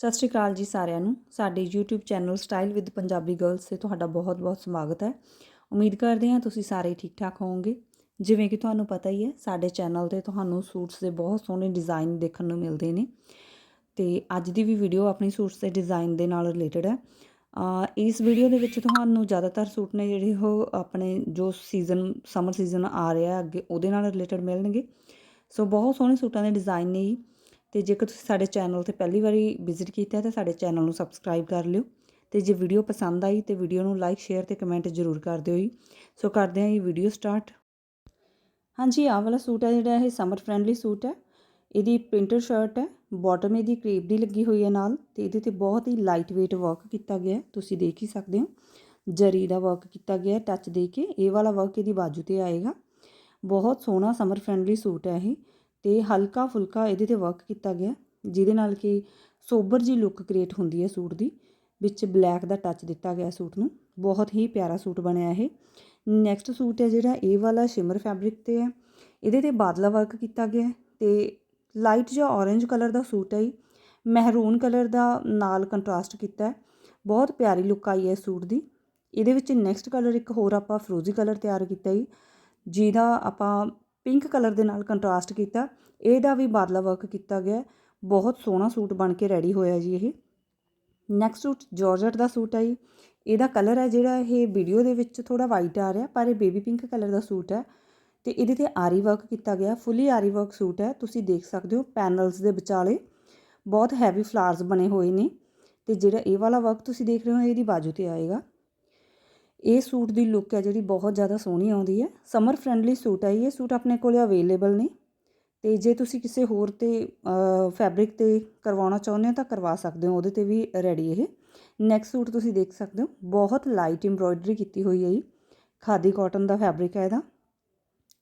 ਸਤਿ ਸ਼੍ਰੀ ਅਕਾਲ ਜੀ ਸਾਰਿਆਂ ਨੂੰ। ਸਾਡੇ YouTube channel style with Punjabi girls ਤੇ ਤੁਹਾਡਾ ਬਹੁਤ-ਬਹੁਤ ਸਵਾਗਤ ਹੈ। ਉਮੀਦ ਕਰਦੇ ਹਾਂ ਤੁਸੀਂ ਸਾਰੇ ਠੀਕ ਠਾਕ ਹੋਵੋਗੇ। ਜਿਵੇਂ ਕਿ ਤੁਹਾਨੂੰ ਪਤਾ ਹੀ ਹੈ, ਸਾਡੇ ਚੈਨਲ ਤੇ ਤੁਹਾਨੂੰ ਸੂਟਸ ਦੇ ਬਹੁਤ ਸੋਹਣੇ ਡਿਜ਼ਾਈਨ ਦੇਖਣ ਨੂੰ ਮਿਲਦੇ ਨੇ। ਤੇ ਅੱਜ ਦੀ ਵੀ ਵੀਡੀਓ ਆਪਣੀ ਸੂਟਸ ਦੇ ਡਿਜ਼ਾਈਨ ਦੇ ਨਾਲ ਰਿਲੇਟਡ ਹੈ। ਇਸ ਵੀਡੀਓ ਦੇ ਵਿੱਚ ਤੁਹਾਨੂੰ ਜ਼ਿਆਦਾਤਰ ਸੂਟ ਨੇ ਜਿਹੜੇ ਉਹ ਆਪਣੇ ਜੋ ਸੀਜ਼ਨ ਸਮਰ ਸੀਜ਼ਨ ਆ ਰਿਹਾ ਅੱਗੇ ਉਹਦੇ ਨਾਲ ਰਿਲੇਟਡ ਮਿਲਣਗੇ। ਸੋ ਬਹੁਤ ਸੋਹਣੇ ਸੂਟਾਂ ਦੇ ਡਿਜ਼ਾਈਨ ਨੇ ਜੀ। ਤੇ ਜੇਕਰ ਤੁਸੀਂ ਸਾਡੇ ਚੈਨਲ ਤੇ ਪਹਿਲੀ ਵਾਰੀ ਵਿਜ਼ਿਟ ਕੀਤਾ ਹੈ, ਤਾਂ ਸਾਡੇ ਚੈਨਲ ਨੂੰ ਸਬਸਕ੍ਰਾਈਬ ਕਰ ਲਿਓ। ਤੇ ਜੇ ਵੀਡੀਓ ਪਸੰਦ ਆਈ, ਤੇ ਵੀਡੀਓ ਨੂੰ ਲਾਈਕ ਸ਼ੇਅਰ ਤੇ ਕਮੈਂਟ ਜ਼ਰੂਰ ਕਰ ਦਿਓ ਜੀ। ਸੋ ਕਰਦੇ ਹਾਂ ਇਹ ਵੀਡੀਓ ਸਟਾਰਟ ਹਾਂਜੀ, ਆਹ ਵਾਲਾ ਸੂਟ ਹੈ ਜਿਹੜਾ, ਇਹ ਸਮਰ ਫ੍ਰੈਂਡਲੀ ਸੂਟ ਹੈ। ਇਹਦੀ ਪ੍ਰਿੰਟਡ ਸ਼ਰਟ ਹੈ ਬਾਟਮ ਇਹਦੀ ਕਰੀਬ ਦੀ ਲੱਗੀ ਹੋਈ ਹੈ ਨਾਲ, ਤੇ ਇਹਦੇ ਤੇ ਬਹੁਤ ਹੀ ਲਾਈਟ weight ਵਰਕ ਕੀਤਾ ਗਿਆ ਹੈ। ਤੁਸੀਂ ਦੇਖ ਹੀ ਸਕਦੇ ਹੋ, ਜਰੀ ਦਾ ਵਰਕ ਕੀਤਾ ਗਿਆ ਹੈ ਟੱਚ ਦੇ ਕੇ। ਇਹ ਵਾਲਾ ਵਰਕ ਇਹਦੀ ਬਾਜੂ ਤੇ ਆਏਗਾ। ਬਹੁਤ ਸੋਹਣਾ ਸਮਰ ਫ੍ਰੈਂਡਲੀ ਸੂਟ ਹੈ ਇਹ। ਤੇ ਹਲਕਾ ਫੁਲਕਾ ਇਹਦੇ ਤੇ ਵਰਕ ਕੀਤਾ ਗਿਆ, ਜਿਹਦੇ ਨਾਲ ਕਿ ਸੋਬਰ ਜੀ ਲੁੱਕ ਕ੍ਰੀਏਟ ਹੁੰਦੀ ਹੈ ਸੂਟ ਦੀ, ਵਿੱਚ ਬਲੈਕ ਦਾ ਟੱਚ ਦਿੱਤਾ ਗਿਆ ਸੂਟ ਨੂੰ, ਬਹੁਤ ਹੀ ਪਿਆਰਾ ਸੂਟ ਬਣਿਆ ਇਹ। ਨੈਕਸਟ ਸੂਟ ਹੈ ਜਿਹੜਾ, ਇਹ ਵਾਲਾ ਸ਼ਿਮਰ ਫੈਬਰਿਕ ਤੇ ਹੈ। ਇਹਦੇ ਤੇ ਬਾਦਲਾ ਵਰਕ ਕੀਤਾ ਗਿਆ ਹੈ ਤੇ ਲਾਈਟ ਜਿਹਾ orange ਕਲਰ ਦਾ ਸੂਟ ਹੈ ਮਹਿਰੂਨ ਕਲਰ ਦਾ ਨਾਲ ਕੰਟਰਾਸਟ ਕੀਤਾ ਹੈ। ਬਹੁਤ ਪਿਆਰੀ ਲੁੱਕ ਆਈ ਹੈ ਸੂਟ ਦੀ। ਇਹਦੇ ਵਿੱਚ ਨੈਕਸਟ ਕਲਰ ਇੱਕ ਹੋਰ ਆਪਾਂ ਫਰੋਜ਼ੀ ਕਲਰ ਤਿਆਰ ਕੀਤਾ ਜੀ ਜਿਹਦਾ ਆਪਾਂ ਪਿੰਕ ਕਲਰ ਦੇ ਨਾਲ ਕੰਟਰਾਸਟ ਕੀਤਾ। ਇਹਦਾ ਵੀ ਬਾਦਲਾ ਵਰਕ ਕੀਤਾ ਗਿਆ। ਬਹੁਤ ਸੋਹਣਾ ਸੂਟ ਬਣ ਕੇ ਰੈਡੀ ਹੋਇਆ ਜੀ ਇਹ। ਨੈਕਸਟ ਸੂਟ ਜਾਰਜਟ ਦਾ ਸੂਟ ਹੈ ਜੀ। ਇਹਦਾ ਕਲਰ ਹੈ ਜਿਹੜਾ ਇਹ ਵੀਡੀਓ ਦੇ ਵਿੱਚ ਥੋੜਾ ਵਾਈਟ ਆ ਰਿਹਾ, ਪਰ ਇਹ ਬੇਬੀ ਪਿੰਕ ਕਲਰ ਦਾ ਸੂਟ ਹੈ ਤੇ ਇਹਦੇ ਤੇ ਆਰੀ ਵਰਕ ਕੀਤਾ ਗਿਆ। ਫੁੱਲੀ ਆਰੀ ਵਰਕ ਸੂਟ ਹੈ ਤੁਸੀਂ ਦੇਖ ਸਕਦੇ ਹੋ ਪੈਨਲਸ ਦੇ ਵਿਚਾਲੇ ਬਹੁਤ ਹੈਵੀ ਫਲਾਰਸ ਬਣੇ ਹੋਏ ਨੇ। ਤੇ ਜਿਹੜਾ ਇਹ ਵਾਲਾ ਵਰਕ ਤੁਸੀਂ ਦੇਖ ਰਹੇ ਹੋ, ਇਹਦੀ ਬਾਜੂ ਤੇ ਆਏਗਾ। ਇਹ ਸੂਟ ਦੀ ਲੁੱਕ ਹੈ ਜਿਹੜੀ ਬਹੁਤ ਜ਼ਿਆਦਾ ਸੋਹਣੀ ਆਉਂਦੀ ਹੈ। ਸਮਰ ਫ੍ਰੈਂਡਲੀ ਸੂਟ ਹੈ ਇਹ। ਸੂਟ ਆਪਣੇ ਕੋਲ ਅਵੇਲੇਬਲ ਨੇ। ਤੇ ਜੇ ਤੁਸੀਂ ਕਿਸੇ ਹੋਰ ਤੇ ਫੈਬਰਿਕ ਤੇ ਕਰਵਾਉਣਾ ਚਾਹੁੰਦੇ ਹੋ ਤਾਂ ਕਰਵਾ ਸਕਦੇ ਹੋ। ਉਹਦੇ ਤੇ ਵੀ ਰੈਡੀ ਇਹ। ਨੈਕਸਟ ਸੂਟ ਤੁਸੀਂ ਦੇਖ ਸਕਦੇ ਹੋ। ਬਹੁਤ ਲਾਈਟ ਐਮਬ੍ਰੋਇਡਰੀ ਕੀਤੀ ਹੋਈ ਹੈ ਜੀ ਖਾਦੀ ਕਾਟਨ ਦਾ ਫੈਬਰਿਕ ਹੈ ਇਹਦਾ।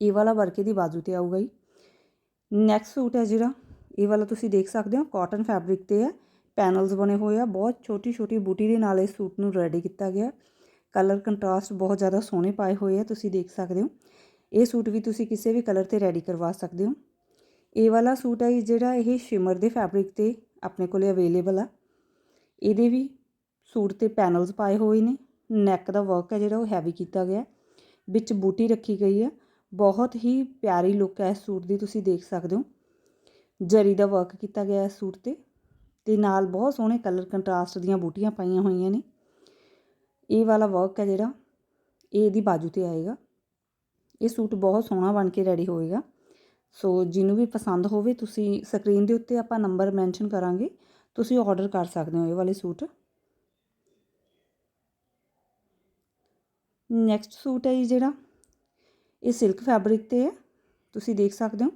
ਇਹ ਵਾਲਾ ਵਰਕੇ ਦੀ ਬਾਜੂ ਤੇ ਆਊਗਾ ਜੀ ਨੈਕਸਟ ਸੂਟ ਹੈ ਜਿਹੜਾ। ਇਹ ਵਾਲਾ ਤੁਸੀਂ ਦੇਖ ਸਕਦੇ ਹੋ। ਕਾਟਨ ਫੈਬਰਿਕ ਤੇ ਹੈ। ਪੈਨਲਸ ਬਣੇ ਹੋਏ ਆ। ਬਹੁਤ ਛੋਟੀ ਛੋਟੀ ਬੂਟੀ ਦੇ ਨਾਲ ਇਸ ਸੂਟ ਨੂੰ ਰੈਡੀ ਕੀਤਾ ਗਿਆ। ਕਲਰ ਕੰਟਰਾਸਟ ਬਹੁਤ ਜ਼ਿਆਦਾ ਸੋਹਣੇ ਪਾਏ ਹੋਏ ਆ, ਤੁਸੀਂ ਦੇਖ ਸਕਦੇ ਹੋ। ਇਹ ਸੂਟ ਵੀ ਤੁਸੀਂ ਕਿਸੇ ਵੀ ਕਲਰ ਤੇ ਰੈਡੀ ਕਰਵਾ ਸਕਦੇ ਹੋ। ਇਹ ਵਾਲਾ ਸੂਟ ਹੈ ਜਿਹੜਾ ਇਹ ਸ਼ਿਮਰ ਦੇ ਫੈਬਰਿਕ ਤੇ ਆਪਣੇ ਕੋਲੇ ਅਵੇਲੇਬਲ ਆ। ਇਹਦੇ ਵੀ ਸੂਟ ਤੇ ਪੈਨਲਸ ਪਾਏ ਹੋਏ ਨੇ। ਨੈਕ ਦਾ ਵਰਕ ਹੈ ਜਿਹੜਾ, ਉਹ ਹੈਵੀ ਕੀਤਾ ਗਿਆ। ਵਿੱਚ ਬੂਟੀ ਰੱਖੀ ਗਈ ਹੈ ਬਹੁਤ ਹੀ ਪਿਆਰੀ ਲੁੱਕ ਹੈ ਇਸ ਸੂਟ ਦੀ, ਤੁਸੀਂ ਦੇਖ ਸਕਦੇ ਹੋ। ਜਰੀ ਦਾ ਵਰਕ ਕੀਤਾ ਗਿਆ ਇਸ ਸੂਟ ਤੇ। ਤੇ ਨਾਲ ਬਹੁਤ ਸੋਹਣੇ ਕਲਰ ਕੰਟਰਾਸਟ ਦੀਆਂ ਬੂਟੀਆਂ ਪਾਈਆਂ ਹੋਈਆਂ ਨੇ। ਇਹ ਵਾਲਾ ਵਰਕ ਹੈ ਜਿਹੜਾ, ਇਹ ਇਹਦੀ ਬਾਜੂ ਤੇ ਆਏਗਾ। ਇਹ ਸੂਟ ਬਹੁਤ ਸੋਹਣਾ ਬਣ ਕੇ ਰੈਡੀ ਹੋਏਗਾ। ਸੋ ਜਿਹਨੂੰ ਵੀ ਪਸੰਦ ਹੋਵੇ, ਤੁਸੀਂ ਸਕਰੀਨ ਦੇ ਉੱਤੇ ਆਪਾਂ ਨੰਬਰ ਮੈਂਸ਼ਨ ਕਰਾਂਗੇ। ਤੁਸੀਂ ਆਰਡਰ ਕਰ ਸਕਦੇ ਹੋ ਇਹ ਵਾਲੇ ਸੂਟ। ਨੈਕਸਟ ਸੂਟ ਹੈ ਜੀ ਜਿਹੜਾ, ਇਹ ਸਿਲਕ ਫੈਬਰਿਕ ਤੇ ਹੈ। ਤੁਸੀਂ ਦੇਖ ਸਕਦੇ ਹੋ,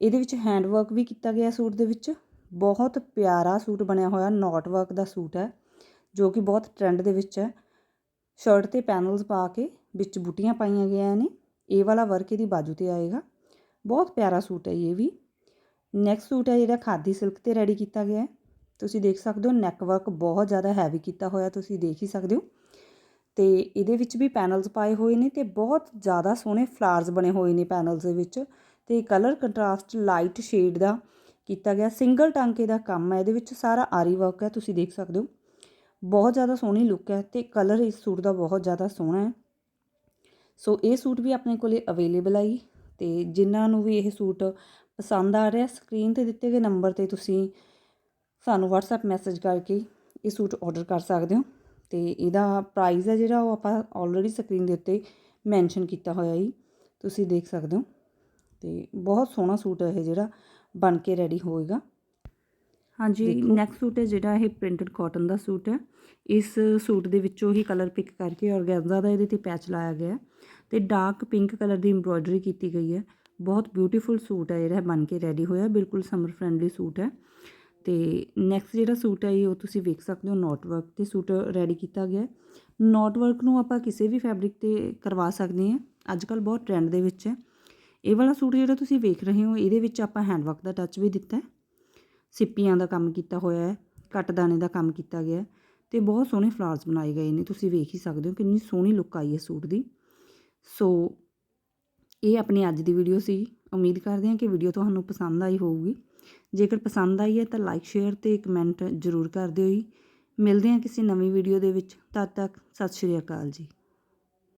ਇਹਦੇ ਵਿੱਚ ਹੈਂਡ ਵਰਕ ਵੀ ਕੀਤਾ ਗਿਆ ਸੂਟ ਦੇ ਵਿੱਚ। ਬਹੁਤ ਪਿਆਰਾ ਸੂਟ ਬਣਿਆ ਹੋਇਆ ਨੋਟ ਵਰਕ ਦਾ ਸੂਟ ਹੈ, ਜੋ ਕਿ ਬਹੁਤ ਟ੍ਰੈਂਡ ਦੇ ਵਿੱਚ ਹੈ। ਸ਼ਰਟ ਤੇ ਪੈਨਲਸ ਪਾ ਕੇ ਵਿੱਚ ਬੂਟੀਆਂ ਪਾਈਆਂ ਗਈਆਂ ਨੇ। ਇਹ ਵਾਲਾ ਵਰਕ ਇਹਦੀ ਬਾਜੂ ਤੇ ਆਏਗਾ। ਬਹੁਤ ਪਿਆਰਾ ਸੂਟ ਹੈ ਇਹ ਵੀ। ਨੈਕਸਟ ਸੂਟ ਹੈ ਜਿਹੜਾ ਖਾਦੀ ਸਿਲਕ ਤੇ ਰੈਡੀ ਕੀਤਾ ਗਿਆ ਹੈ। ਤੁਸੀਂ ਦੇਖ ਸਕਦੇ ਹੋ ਨੈਕ ਵਰਕ ਬਹੁਤ ਜ਼ਿਆਦਾ ਹੈਵੀ ਕੀਤਾ ਹੋਇਆ ਤੁਸੀਂ ਦੇਖ ਹੀ ਸਕਦੇ ਹੋ। ਤੇ ਇਹਦੇ ਵਿੱਚ ਵੀ ਪੈਨਲਸ ਪਾਏ ਹੋਏ ਨੇ ਤੇ ਬਹੁਤ ਜ਼ਿਆਦਾ ਸੋਹਣੇ ਫਲਾਰਸ ਬਣੇ ਹੋਏ ਨੇ ਪੈਨਲਸ ਦੇ ਵਿੱਚ। ਤੇ ਕਲਰ ਕੰਟਰਾਸਟ ਲਾਈਟ ਸ਼ੇਡ ਦਾ ਕੀਤਾ ਗਿਆ। ਸਿੰਗਲ ਟਾਂਕੇ ਦਾ ਕੰਮ ਹੈ। ਇਹਦੇ ਵਿੱਚ ਸਾਰਾ ਆਰੀ ਵਰਕ ਹੈ। ਤੁਸੀਂ ਦੇਖ ਸਕਦੇ ਹੋ। ਬਹੁਤ ਜ਼ਿਆਦਾ ਸੋਹਣੀ ਲੁੱਕ ਹੈ ਤੇ ਕਲਰ ਇਸ ਸੂਟ ਦਾ ਬਹੁਤ ਜ਼ਿਆਦਾ ਸੋਹਣਾ ਹੈ। ਸੋ ਇਹ ਸੂਟ ਵੀ ਆਪਣੇ ਕੋਲੇ ਅਵੇਲੇਬਲ ਹੈ ਤੇ ਜਿਨ੍ਹਾਂ ਨੂੰ ਵੀ ਇਹ ਸੂਟ ਪਸੰਦ ਆ ਰਿਹਾ ਸਕਰੀਨ ਤੇ ਦਿੱਤੇ ਗਏ ਨੰਬਰ ਤੇ ਤੁਸੀਂ ਸਾਨੂੰ WhatsApp ਮੈਸੇਜ ਕਰਕੇ ਇਹ ਸੂਟ ਆਰਡਰ ਕਰ ਸਕਦੇ ਹੋ ਤੇ ਇਹਦਾ ਪ੍ਰਾਈਸ ਹੈ ਜਿਹੜਾ ਉਹ ਆਪਾਂ ਆਲਰੇਡੀ ਸਕਰੀਨ ਦੇ ਉੱਤੇ ਮੈਂਸ਼ਨ ਕੀਤਾ ਹੋਇਆ ਜੀ, ਤੁਸੀਂ ਦੇਖ ਸਕਦੇ ਹੋ ਤੇ ਬਹੁਤ ਸੋਹਣਾ ਸੂਟ ਹੈ ਇਹ ਜਿਹੜਾ ਬਣ ਕੇ ਰੈਡੀ ਹੋਏਗਾ। ਹਾਂਜੀ ਨੈਕਸਟ ਸੂਟ ਹੈ ਜਿਹੜਾ ਇਹ ਪ੍ਰਿੰਟਡ ਕਾਟਨ ਦਾ ਸੂਟ ਹੈ। ਇਸ ਸੂਟ ਦੇ ਵਿੱਚੋਂ ਹੀ ਕਲਰ ਪਿਕ ਕਰਕੇ ਔਰਗੈਂਜ਼ਾ ਦਾ ਇਹਦੇ ਤੇ ਪੈਚ ਲਾਇਆ ਗਿਆ ਤੇ ਡਾਰਕ ਪਿੰਕ ਕਲਰ ਦੀ ਐਮਬ੍ਰੋਇਡਰੀ ਕੀਤੀ ਗਈ ਹੈ। ਬਹੁਤ ਬਿਊਟੀਫੁਲ ਸੂਟ ਹੈ ਜਿਹੜਾ ਬਣ ਕੇ ਰੈਡੀ ਹੋਇਆ ਬਿਲਕੁਲ ਸਮਰ ਫ੍ਰੈਂਡਲੀ ਸੂਟ ਹੈ। ਤੇ ਨੈਕਸਟ ਜਿਹੜਾ ਸੂਟ ਹੈ ਇਹ ਉਹ ਤੁਸੀਂ ਵੇਖ ਸਕਦੇ ਹੋ ਨੋਟ ਵਰਕ ਤੇ ਸੂਟ ਰੈਡੀ ਕੀਤਾ ਗਿਆ ਨੋਟ ਵਰਕ ਨੂੰ ਆਪਾਂ ਕਿਸੇ ਵੀ ਫੈਬਰਿਕ ਤੇ ਕਰਵਾ ਸਕਦੇ ਹਾਂ। ਅੱਜ ਕੱਲ ਬਹੁਤ ਟ੍ਰੈਂਡ ਦੇ ਵਿੱਚ ਹੈ। ਇਹ ਵਾਲਾ ਸੂਟ ਜਿਹੜਾ ਤੁਸੀਂ ਵੇਖ ਰਹੇ ਹੋ ਇਹਦੇ ਵਿੱਚ ਆਪਾਂ ਹੈਂਡ ਵਰਕ ਦਾ ਟੱਚ ਵੀ ਦਿੱਤਾ ਹੈ। ਸਿੱਪੀਆਂ ਦਾ ਕੰਮ ਕੀਤਾ ਹੋਇਆ ਹੈ, ਕੱਟ ਦਾਣੇ ਦਾ ਕੰਮ ਕੀਤਾ ਗਿਆ ਤੇ ਬਹੁਤ ਸੋਹਣੇ ਫਲਾਵਰਸ ਬਣਾਏ ਗਏ ਨੇ, ਤੁਸੀਂ ਵੇਖ ਹੀ ਸਕਦੇ ਹੋ ਕਿੰਨੀ ਸੋਹਣੀ ਲੁੱਕ ਆਈ ਹੈ ਸੂਟ ਦੀ। ਸੋ ਇਹ ਆਪਣੀ ਅੱਜ ਦੀ ਵੀਡੀਓ ਸੀ। ਉਮੀਦ ਕਰਦੇ ਹਾਂ ਕਿ ਵੀਡੀਓ ਤੁਹਾਨੂੰ ਪਸੰਦ ਆਈ ਹੋਊਗੀ। ਜੇਕਰ ਪਸੰਦ ਆਈ ਹੈ ਤਾਂ ਲਾਈਕ ਸ਼ੇਅਰ ਤੇ ਕਮੈਂਟ ਜ਼ਰੂਰ ਕਰ ਦਿਓ ਜੀ। ਮਿਲਦੇ ਹਾਂ ਕਿਸੇ ਨਵੀਂ ਵੀਡੀਓ ਦੇ ਵਿੱਚ। ਤਦ ਤੱਕ ਸਤਿ ਸ਼੍ਰੀ ਅਕਾਲ ਜੀ।